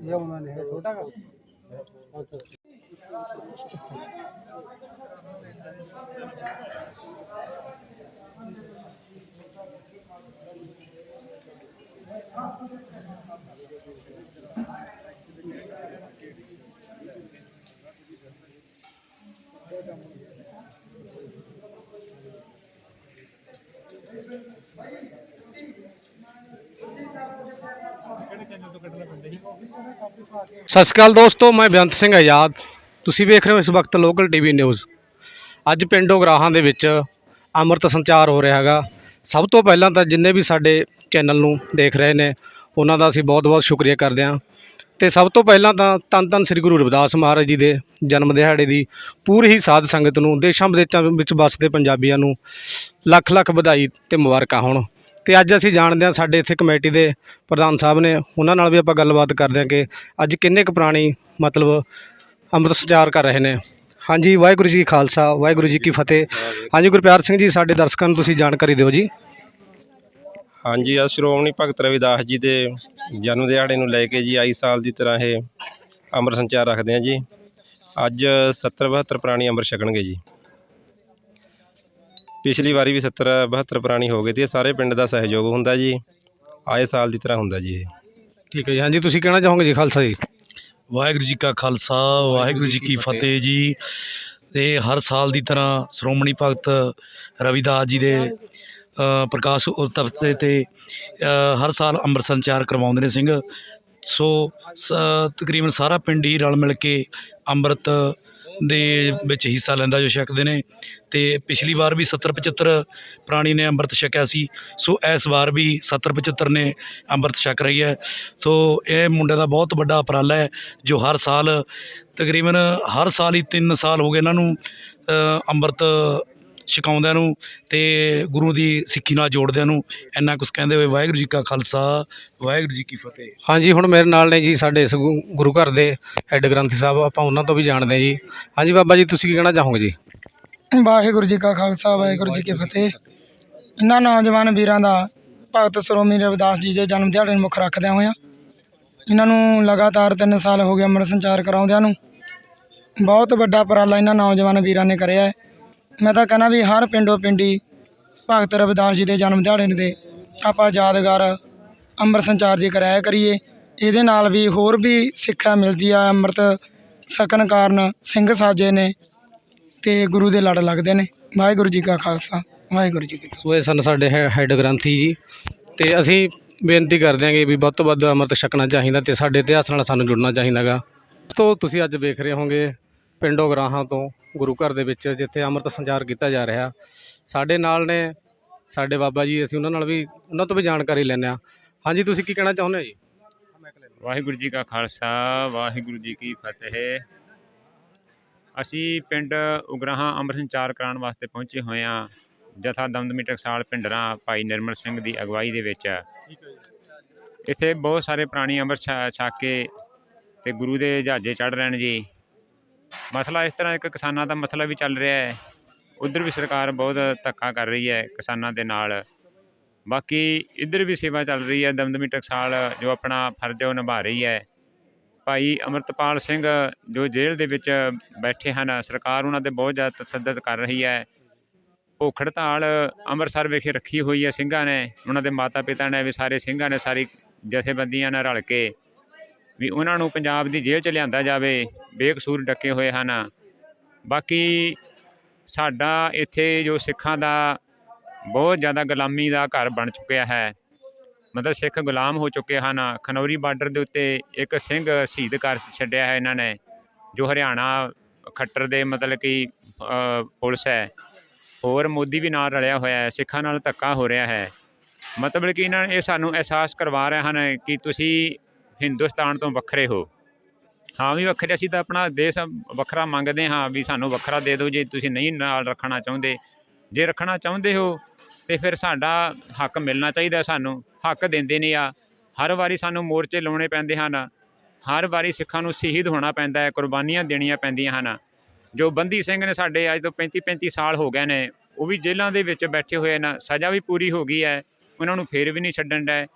ये उन्होंने है छोटा का अच्छा ਸਤਿ ਸ਼੍ਰੀ ਅਕਾਲ ਦੋਸਤੋ, ਮੈਂ ਬੇਅੰਤ ਸਿੰਘ ਆਜ਼ਾਦ। ਤੁਸੀਂ ਵੇਖ ਰਹੇ ਹੋ ਇਸ ਵਕਤ ਲੋਕਲ ਟੀਵੀ ਨਿਊਜ਼ ਅੱਜ ਪਿੰਡ ਉਗਰਾਹਾਂ ਦੇ ਵਿੱਚ ਅੰਮ੍ਰਿਤ ਸੰਚਾਰ ਹੋ ਰਿਹਾ ਹੈਗਾ। ਸਭ ਤੋਂ ਪਹਿਲਾਂ ਤਾਂ ਜਿੰਨੇ ਵੀ ਸਾਡੇ ਚੈਨਲ ਨੂੰ ਦੇਖ ਰਹੇ ਨੇ, ਉਹਨਾਂ ਦਾ ਅਸੀਂ ਬਹੁਤ-ਬਹੁਤ ਸ਼ੁਕਰੀਆ ਕਰਦੇ ਹਾਂ। ਤੇ ਸਭ ਤੋਂ ਪਹਿਲਾਂ ਤਾਂ ਧੰਨ ਧੰਨ ਸ੍ਰੀ ਗੁਰੂ ਰਵਿਦਾਸ ਮਹਾਰਾਜ ਜੀ ਦੇ ਜਨਮ ਦਿਹਾੜੇ ਦੀ ਪੂਰੀ ਹੀ ਸਾਧ ਸੰਗਤ ਨੂੰ ਦੇਸ਼ਾਂ ਵਿਦੇਸ਼ਾਂ ਵਿੱਚ ਵੱਸਦੇ ਪੰਜਾਬੀਆਂ ਨੂੰ ਲੱਖ ਲੱਖ ਵਧਾਈ ਤੇ ਮੁਬਾਰਕਾਂ ਹੋਣ। ਅਤੇ ਅੱਜ ਅਸੀਂ ਜਾਣਦੇ ਹਾਂ ਸਾਡੇ ਇੱਥੇ ਕਮੇਟੀ ਦੇ ਪ੍ਰਧਾਨ ਸਾਹਿਬ ਨੇ, ਉਹਨਾਂ ਨਾਲ ਵੀ ਆਪਾਂ ਗੱਲਬਾਤ ਕਰਦੇ ਹਾਂ ਕਿ ਅੱਜ ਕਿੰਨੇ ਕੁ ਪੁਰਾਣੀ ਮਤਲਬ ਅੰਮ੍ਰਿਤ ਸੰਚਾਰ ਕਰ ਰਹੇ ਨੇ। ਹਾਂਜੀ, ਵਾਹਿਗੁਰੂ ਜੀ ਕੀ ਖਾਲਸਾ, ਵਾਹਿਗੁਰੂ ਜੀ ਕੀ ਫਤਿਹ। ਹਾਂਜੀ ਗੁਰਪਿਆਰ ਸਿੰਘ ਜੀ, ਸਾਡੇ ਦਰਸ਼ਕਾਂ ਨੂੰ ਤੁਸੀਂ ਜਾਣਕਾਰੀ ਦਿਓ ਜੀ। ਹਾਂਜੀ, ਅੱਜ ਸ਼੍ਰੋਮਣੀ ਭਗਤ ਰਵਿਦਾਸ ਜੀ ਦੇ ਜਨਮ ਦਿਹਾੜੇ ਨੂੰ ਲੈ ਕੇ ਜੀ, ਆਈ ਸਾਲ ਦੀ ਤਰ੍ਹਾਂ ਇਹ ਅੰਮ੍ਰਿਤ ਸੰਚਾਰ ਰੱਖਦੇ ਆ ਜੀ। ਅੱਜ 70 72 ਪ੍ਰਾਣੀ ਅੰਮ੍ਰਿਤ ਛਕਣਗੇ ਜੀ। ਪਿਛਲੀ ਵਾਰੀ ਵੀ 70 72 ਪ੍ਰਾਣੀ ਹੋ ਗਏ ਤੇ ਇਹ ਸਾਰੇ ਪਿੰਡ ਦਾ ਸਹਿਯੋਗ ਹੁੰਦਾ ਜੀ। ਆਏ ਸਾਲ ਦੀ ਤਰ੍ਹਾਂ ਹੁੰਦਾ ਜੀ ਇਹ। ਠੀਕ ਹੈ ਜੀ ਹਾਂਜੀ ਤੁਸੀਂ ਕਹਿਣਾ ਚਾਹੋਗੇ ਜੀ ਖਾਲਸਾ ਜੀ? ਵਾਹਿਗੁਰੂ ਜੀ ਕਾ ਖਾਲਸਾ ਵਾਹਿਗੁਰੂ ਜੀ ਕੀ ਫਤਿਹ ਜੀ। ਤੇ ਹਰ ਸਾਲ ਦੀ ਤਰ੍ਹਾਂ ਸ਼੍ਰੋਮਣੀ ਭਗਤ ਰਵਿਦਾਸ ਜੀ ਦੇ ਅ, ਪ੍ਰਕਾਸ਼ ਉਤਸਵ ਤੇ ਹਰ ਸਾਲ ਅੰਮ੍ਰਿਤ ਸੰਚਾਰ ਕਰਵਾਉਂਦੇ ਨੇ ਸਿੰਘ। ਸੋ ਸ- ਤਕਰੀਬਨ ਸਾਰਾ ਪਿੰਡ ਹੀ ਰਲ ਮਿਲ ਕੇ ਅੰਮ੍ਰਿਤ ਦੇ ਵਿੱਚ ਹਿੱਸਾ ਲੈਂਦਾ ਜੋ ਛਕਦੇ ਨੇ ਤੇ ਪਿਛਲੀ ਵਾਰ ਵੀ 70 75 ਪ੍ਰਾਣੀ ਨੇ ਅੰਮ੍ਰਿਤ ਛਕਿਆ ਸੀ, ਸੋ ਇਸ ਵਾਰ ਵੀ 70 75 ਨੇ ਅੰਮ੍ਰਿਤ ਛਕ ਰਹੀ ਹੈ। ਸੋ ਇਹ ਮੁੰਡੇ ਦਾ ਬਹੁਤ ਵੱਡਾ ਉਪਰਾਲਾ ਹੈ, ਜੋ ਹਰ ਸਾਲ ਤਕਰੀਬਨ ਹਰ ਸਾਲ ਹੀ 3 ਸਾਲ ਹੋ ਗਏ ਇਹਨਾਂ ਨੂੰ ਅੰਮ੍ਰਿਤ ਛਕਾਉਂਦਿਆਂ ਨੂੰ ਤੇ ਗੁਰੂ ਦੀ ਸਿੱਖੀ ਨਾਲ ਜੋੜਦਿਆਂ ਨੂੰ ਇੰਨਾ ਕੁਝ ਕਹਿੰਦੇ ਹੋਏ ਵਾਹਿਗੁਰੂ ਜੀ ਕਾ ਖਾਲਸਾ ਵਾਹਿਗੁਰੂ ਜੀ ਕੀ ਫਤਿਹ। ਹਾਂਜੀ ਹੁਣ ਮੇਰੇ ਨਾਲ ਨੇ ਜੀ ਸਾਡੇ ਇਸ ਗੁ- ਗੁਰੂ ਘਰ ਦੇ ਹੈੱਡ ਗ੍ਰੰਥੀ ਸਾਹਿਬ ਆਪਾਂ ਉਹਨਾਂ ਤੋਂ ਵੀ ਜਾਣਦੇ ਹਾਂ ਜੀ। ਹਾਂਜੀ ਬਾਬਾ ਜੀ ਤੁਸੀਂ ਕੀ ਕਹਿਣਾ ਚਾਹੋਗੇ ਜੀ? ਵਾਹਿਗੁਰੂ ਜੀ ਕਾ ਖਾਲਸਾ ਵਾਹਿਗੁਰੂ ਜੀ ਕੀ ਫਤਿਹ। ਇਹਨਾਂ ਨੌਜਵਾਨ ਵੀਰਾਂ ਦਾ ਭਗਤ ਸਰੋਮੀ ਰਵਿਦਾਸ ਜੀ ਦੇ ਜਨਮ ਦਿਹਾੜੇ ਨੂੰ ਮੁੱਖ ਰੱਖਦਿਆਂ ਹੋਇਆਂ ਇਹਨਾਂ ਨੂੰ ਲਗਾਤਾਰ 3 ਸਾਲ ਹੋ ਗਏ ਅੰਮ੍ਰਿਤ ਸੰਚਾਰ ਕਰਾਉਂਦਿਆਂ ਨੂੰ। ਬਹੁਤ ਵੱਡਾ ਉਪਰਾਲਾ ਇਹਨਾਂ ਨੌਜਵਾਨ ਵੀਰਾਂ ਨੇ ਕਰਿਆ ਹੈ। ਮੈਂ ਤਾਂ ਕਹਿੰਦਾ ਵੀ ਹਰ ਪਿੰਡੋ ਪਿੰਡੀ ਭਗਤ ਰਵਿਦਾਸ ਜੀ ਦੇ ਜਨਮ ਦਿਹਾੜੇ ਨੂੰ ਦੇ ਆਪਾਂ ਯਾਦਗਾਰ ਅੰਮ੍ਰਿਤ ਸੰਚਾਰ ਦੀ ਕਰਾਇਆ ਕਰੀਏ। ਇਹਦੇ ਨਾਲ ਵੀ ਹੋਰ ਵੀ ਸਿੱਖਿਆ ਮਿਲਦੀ ਆ। ਅੰਮ੍ਰਿਤ ਛਕਣ ਕਾਰਨ ਸਿੰਘ ਸਾਜੇ ਨੇ ਅਤੇ ਗੁਰੂ ਦੇ ਲੜ ਲੱਗਦੇ ਨੇ। ਵਾਹਿਗੁਰੂ ਜੀ ਕਾ ਖਾਲਸਾ, ਵਾਹਿਗੁਰੂ ਜੀ ਕੀ ਫਤਿਹ। ਸੋ ਇਹ ਸਨ ਸਾਡੇ ਹੈ- ਹੈੱਡ ਗ੍ਰੰਥੀ ਜੀ। ਤੇ ਅਸੀਂ ਬੇਨਤੀ ਕਰਦੇ ਹਾਂਗੇ ਵੀ ਵੱਧ ਤੋਂ ਵੱਧ ਅੰਮ੍ਰਿਤ ਛਕਣਾ ਚਾਹੀਦਾ ਤੇ ਸਾਡੇ ਇਤਿਹਾਸ ਨਾਲ ਸਾਨੂੰ ਜੁੜਨਾ ਚਾਹੀਦਾਗਾ। ਤੋਂ ਤੁਸੀਂ ਅੱਜ ਵੇਖ ਰਹੇ ਹੋਗੇ ਪਿੰਡੋ ਗਰਾਹਾਂ ਤੋਂ ਗੁਰੂ ਘਰ ਦੇ ਵਿੱਚ ਜਿੱਥੇ ਅੰਮ੍ਰਿਤ ਸੰਚਾਰ ਕੀਤਾ ਜਾ ਰਿਹਾ। ਸਾਡੇ ਨਾਲ ਨੇ ਸਾਡੇ ਬਾਬਾ ਜੀ, ਅਸੀਂ ਉਹਨਾਂ ਨਾਲ ਵੀ, ਉਹਨਾਂ ਤੋਂ ਵੀ ਜਾਣਕਾਰੀ ਲੈਂਦੇ ਹਾਂ। ਹਾਂਜੀ, ਤੁਸੀਂ ਕੀ ਕਹਿਣਾ ਚਾਹੁੰਦੇ ਹੋ ਜੀ? ਵਾਹਿਗੁਰੂ ਜੀ ਕਾ ਖਾਲਸਾ, ਵਾਹਿਗੁਰੂ ਜੀ ਕੀ ਫਤਿਹ। ਅਸੀਂ ਪਿੰਡ ਉਗਰਾਹਾਂ ਅੰਮ੍ਰਿਤ ਸੰਚਾਰ ਕਰਾਉਣ ਵਾਸਤੇ ਪਹੁੰਚੇ ਹੋਏ ਹਾਂ। ਜਥਾ ਦਮਦਮੀ ਟਕਸਾਲ ਪਿੰਡਰਾਂ ਭਾਈ ਨਿਰਮਲ ਸਿੰਘ ਦੀ ਅਗਵਾਈ ਦੇ ਵਿੱਚ। ਇੱਥੇ ਬਹੁਤ ਸਾਰੇ ਪ੍ਰਾਣੀ ਅੰਮ੍ਰਿਤ ਛਾ- ਛਕ ਕੇ ਤੇ ਗੁਰੂ ਦੇ ਜਹਾਜ਼ੇ ਚੜ੍ਹ ਰਹੇ ਨੇ ਜੀ। ਮਸਲਾ ਇਸ ਤਰ੍ਹਾਂ ਇੱਕ ਕਿਸਾਨਾਂ ਦਾ ਮਸਲਾ ਵੀ ਚੱਲ ਰਿਹਾ ਹੈ। ਉਧਰ ਵੀ ਸਰਕਾਰ ਬਹੁਤ ਧੱਕਾ ਕਰ ਰਹੀ ਹੈ ਕਿਸਾਨਾਂ ਦੇ ਨਾਲ। ਬਾਕੀ ਇੱਧਰ ਵੀ ਸੇਵਾ ਚੱਲ ਰਹੀ ਹੈ, ਦਮਦਮੀ ਟਕਸਾਲ ਜੋ ਆਪਣਾ ਫਰਜ਼ ਹੈ ਉਹ ਨਿਭਾ ਰਹੀ ਹੈ। ਭਾਈ ਅਮਰਤਪਾਲ ਸਿੰਘ ਜੋ ਜੇਲ੍ਹ ਦੇ ਵਿੱਚ ਬੈਠੇ ਹਨ, ਸਰਕਾਰ ਉਹਨਾਂ ਤੇ ਬਹੁਤ ਜ਼ਿਆਦਾ ਤਸੱਦਦ ਕਰ ਰਹੀ ਹੈ। ਭੁੱਖ ਹੜਤਾਲ ਅੰਮ੍ਰਿਤਸਰ ਵਿਖੇ ਰੱਖੀ ਹੋਈ ਹੈ ਸਿੰਘਾਂ ਨੇ। ਉਹਨਾਂ ਦੇ ਮਾਤਾ ਪਿਤਾ ਨੇ ਵੀ ਸਾਰੇ ਸਿੰਘਾਂ ਨੇ ਸਾਰੀ ਜਥੇਬੰਦੀਆਂ ਨਾਲ ਰਲ ਕੇ ਵੀ ਉਹਨਾਂ ਨੂੰ ਪੰਜਾਬ ਦੀ ਜੇਲ੍ਹ 'ਚ ਲਿਆਂਦਾ ਜਾਵੇ। ਬੇਕਸੂਰ ਡੱਕੇ ਹੋਏ ਹਨ। ਬਾਕੀ ਸਾਡਾ ਇੱਥੇ ਜੋ ਸਿੱਖਾਂ ਦਾ ਬਹੁਤ ਜ਼ਿਆਦਾ ਗੁਲਾਮੀ ਦਾ ਘਰ ਬਣ ਚੁੱਕਿਆ ਹੈ। ਮਤਲਬ ਸਿੱਖ ਗੁਲਾਮ ਹੋ ਚੁੱਕੇ ਹਨ। ਖਨੌਰੀ ਬਾਰਡਰ ਦੇ ਉੱਤੇ ਇੱਕ ਸਿੰਘ ਸ਼ਹੀਦ ਕਰ ਛੱਡਿਆ ਹੈ ਇਹਨਾਂ ਨੇ, ਜੋ ਹਰਿਆਣਾ ਖੱਟਰ ਦੇ ਮਤਲਬ ਕਿ ਪੁਲਿਸ ਹੈ। ਹੋਰ ਮੋਦੀ ਵੀ ਨਾਲ ਰਲਿਆ ਹੋਇਆ ਹੈ। ਸਿੱਖਾਂ ਨਾਲ ਧੱਕਾ ਹੋ ਰਿਹਾ ਹੈ। ਮਤਲਬ ਕਿ ਇਹਨਾਂ ਇਹ ਸਾਨੂੰ ਅਹਿਸਾਸ ਕਰਵਾ ਰਹੇ ਹਨ ਕਿ ਤੁਸੀਂ ਹਿੰਦੁਸਤਾਨ ਤੋਂ ਵੱਖਰੇ ਹੋ। ਹਾਂ, ਵੀ ਵੱਖਰੇ ਅਸੀਂ ਤਾਂ ਆਪਣਾ ਦੇਸ਼ ਵੱਖਰਾ ਮੰਗਦੇ ਹਾਂ ਵੀ ਸਾਨੂੰ ਵੱਖਰਾ ਦੇ ਦਿਓ, ਜੇ ਤੁਸੀਂ ਨਹੀਂ ਨਾਲ ਰੱਖਣਾ ਚਾਹੁੰਦੇ। ਜੇ ਰੱਖਣਾ ਚਾਹੁੰਦੇ ਹੋ, ਤੇ ਫਿਰ ਸਾਡਾ ਹੱਕ ਮਿਲਣਾ ਚਾਹੀਦਾ ਸਾਨੂੰ। ਹੱਕ ਦਿੰਦੇ ਨਹੀਂ ਆ। ਹਰ ਵਾਰੀ ਸਾਨੂੰ ਮੋਰਚੇ ਲਾਉਣੇ ਪੈਂਦੇ ਹਨ। ਹਰ ਵਾਰੀ ਸਿੱਖਾਂ ਨੂੰ ਸ਼ਹੀਦ ਹੋਣਾ ਪੈਂਦਾ ਹੈ, ਕੁਰਬਾਨੀਆਂ ਦੇਣੀਆਂ ਪੈਂਦੀਆਂ ਹਨ। ਜੋ ਬੰਦੀ ਸਿੰਘ ਨੇ ਸਾਡੇ ਅੱਜ ਤੋਂ 35 35 ਸਾਲ ਹੋ ਗਏ ਨੇ, ਉਹ ਵੀ ਜੇਲ੍ਹਾਂ ਦੇ ਵਿੱਚ ਬੈਠੇ ਹੋਏ ਨੇ। ਸਜ਼ਾ ਵੀ ਪੂਰੀ ਹੋ ਗਈ ਹੈ। ਉਹਨਾਂ ਨੂੰ ਫੇਰ ਵੀ ਨਹੀਂ ਛੱਡਣ ਦਾ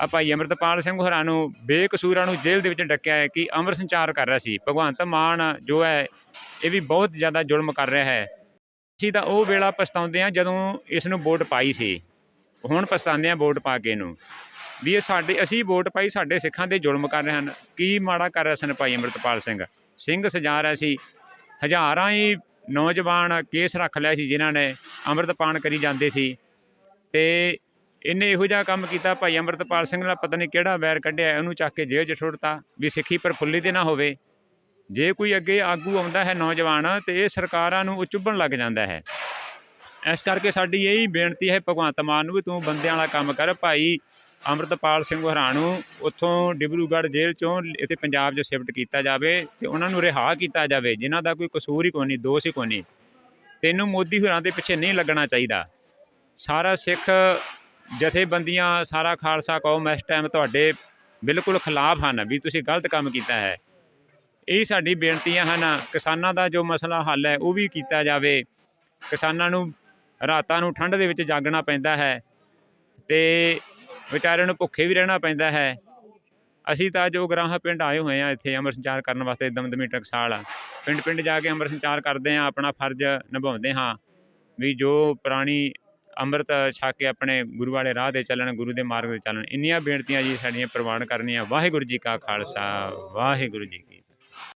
ਆ ਭਾਈ ਅੰਮ੍ਰਿਤਪਾਲ ਸਿੰਘ ਹੋਰਾਂ ਨੂੰ ਬੇਕਸੂਰਾਂ ਨੂੰ ਜੇਲ੍ਹ ਦੇ ਵਿੱਚ ਡੱਕਿਆ ਹੈ ਕਿ ਅਮਰ ਸੰਚਾਰ ਕਰ ਰਿਹਾ ਸੀ। ਭਗਵੰਤ ਮਾਨ ਜੋ ਹੈ, ਇਹ ਵੀ ਬਹੁਤ ਜ਼ਿਆਦਾ ਜ਼ੁਲਮ ਕਰ ਰਿਹਾ ਹੈ। ਅਸੀਂ ਤਾਂ ਉਹ ਵੇਲਾ ਪਛਤਾਉਂਦੇ ਹਾਂ ਜਦੋਂ ਇਸ ਨੂੰ ਵੋਟ ਪਾਈ ਸੀ। ਹੁਣ ਪਛਤਾਉਂਦੇ ਹਾਂ ਵੋਟ ਪਾ ਕੇ ਇਹਨੂੰ। ਵੀ ਇਹ ਸਾਡੇ, ਅਸੀਂ ਵੋਟ ਪਾਈ, ਸਾਡੇ ਸਿੱਖਾਂ ਦੇ ਜ਼ੁਲਮ ਕਰ ਰਹੇ ਹਨ। ਕੀ ਮਾੜਾ ਕਰ ਰਹੇ ਸਨ ਭਾਈ ਅੰਮ੍ਰਿਤਪਾਲ ਸਿੰਘ? ਸਿੰਘ ਸਜਾ ਰਿਹਾ ਸੀ। ਹਜ਼ਾਰਾਂ ਹੀ ਨੌਜਵਾਨ ਕੇਸ ਰੱਖ ਲਿਆ ਸੀ ਜਿਨ੍ਹਾਂ ਨੇ ਅੰਮ੍ਰਿਤਪਾਨ ਕਰੀ ਜਾਂਦੇ ਸੀ। ਤੇ ਇਹਨੇ ਇਹੋ ਜਿਹਾ ਕੰਮ ਕੀਤਾ, ਭਾਈ ਅੰਮ੍ਰਿਤਪਾਲ ਸਿੰਘ ਨਾਲ ਪਤਾ ਨਹੀਂ ਕਿਹੜਾ ਵੈਰ ਕੱਢਿਆ, ਉਹਨੂੰ ਚੱਕ ਕੇ ਜੇਲ੍ਹ 'ਚ ਸੁੱਟਤਾ, ਵੀ ਸਿੱਖੀ ਪ੍ਰਫੁੱਲਿਤ ਨਾ ਹੋਵੇ। ਜੇ ਕੋਈ ਅੱਗੇ ਆਗੂ ਆਉਂਦਾ ਹੈ ਨੌਜਵਾਨ, ਤੇ ਇਹ ਸਰਕਾਰਾਂ ਨੂੰ ਉਹ ਚੁੱਭਣ ਲੱਗ ਜਾਂਦਾ ਹੈ। ਇਸ ਕਰਕੇ ਸਾਡੀ ਇਹੀ ਬੇਨਤੀ ਹੈ, ਭਗਵੰਤ ਮਾਨ ਨੂੰ ਵੀ ਤੂੰ ਬੰਦਿਆਂ ਵਾਲਾ ਕੰਮ ਕਰ, ਭਾਈ ਅੰਮ੍ਰਿਤਪਾਲ ਸਿੰਘ ਹੋਰਾਂ ਨੂੰ ਉੱਥੋਂ ਡਿਬਰੂਗੜ੍ਹ ਜੇਲ੍ਹ ਚੋਂ ਇੱਥੇ ਪੰਜਾਬ 'ਚ ਸ਼ਿਫਟ ਕੀਤਾ ਜਾਵੇ ਤੇ ਉਹਨਾਂ ਨੂੰ ਰਿਹਾ ਕੀਤਾ ਜਾਵੇ, ਜਿਨ੍ਹਾਂ ਦਾ ਕੋਈ ਕਸੂਰ ਹੀ ਕੋਈ ਨਹੀਂ, ਦੋਸ਼ ਹੀ ਕੋਈ ਨਹੀਂ। ਤੈਨੂੰ ਮੋਦੀ ਹੋਰਾਂ ਦੇ ਪਿੱਛੇ ਨਹੀਂ ਲੱਗਣਾ ਚਾਹੀਦਾ। ਸਾਰਾ ਸਿੱਖ ਜਥੇਬੰਦੀਆਂ, ਸਾਰਾ ਖਾਲਸਾ ਕੌਮ ਇਸ ਟਾਈਮ ਤੁਹਾਡੇ ਬਿਲਕੁਲ ਖਿਲਾਫ ਹਨ ਵੀ ਤੁਸੀਂ ਗਲਤ ਕੰਮ ਕੀਤਾ ਹੈ। ਇਹ ਸਾਡੀ ਬੇਨਤੀਆਂ ਹਨ, ਕਿਸਾਨਾਂ ਦਾ ਜੋ ਮਸਲਾ ਹੱਲ ਹੈ ਉਹ ਵੀ ਕੀਤਾ ਜਾਵੇ। ਕਿਸਾਨਾਂ ਨੂੰ ਰਾਤਾਂ ਨੂੰ ਠੰਡ ਦੇ ਵਿੱਚ ਜਾਗਣਾ ਪੈਂਦਾ ਹੈ ਤੇ ਵਿਚਾਰਿਆਂ ਨੂੰ ਭੁੱਖੇ ਵੀ ਰਹਿਣਾ ਪੈਂਦਾ ਹੈ। ਅਸੀਂ ਤਾਂ ਜੋ ਗਰਾਹਾਂ ਪਿੰਡ ਆਏ ਹੋਏ ਆ ਇੱਥੇ ਅੰਮ੍ਰਿਤ ਸੰਚਾਰ ਕਰਨ ਵਾਸਤੇ ਦਮਦਮੀ ਟਕਸਾਲ ਪਿੰਡ ਪਿੰਡ ਜਾ ਕੇ ਅੰਮ੍ਰਿਤ ਸੰਚਾਰ ਕਰਦੇ ਆ ਆਪਣਾ ਫਰਜ਼ ਨਿਭਾਉਂਦੇ ਹਾਂ ਵੀ ਜੋ ਪੁਰਾਣੀ ਅੰਮ੍ਰਿਤ ਛਕ ਕੇ ਆਪਣੇ ਗੁਰੂ ਵਾਲੇ ਰਾਹ ਤੇ ਚੱਲਣ, ਗੁਰੂ ਦੇ ਮਾਰਗ ਤੇ ਚੱਲਣ, ਇੰਨੀਆਂ ਬੇਨਤੀਆਂ ਜੀ ਸਾਡੀਆਂ ਪ੍ਰਵਾਨ ਕਰਨੀਆਂ। ਵਾਹਿਗੁਰੂ ਜੀ ਕਾ ਖਾਲਸਾ, ਵਾਹਿਗੁਰੂ ਜੀ ਕੀ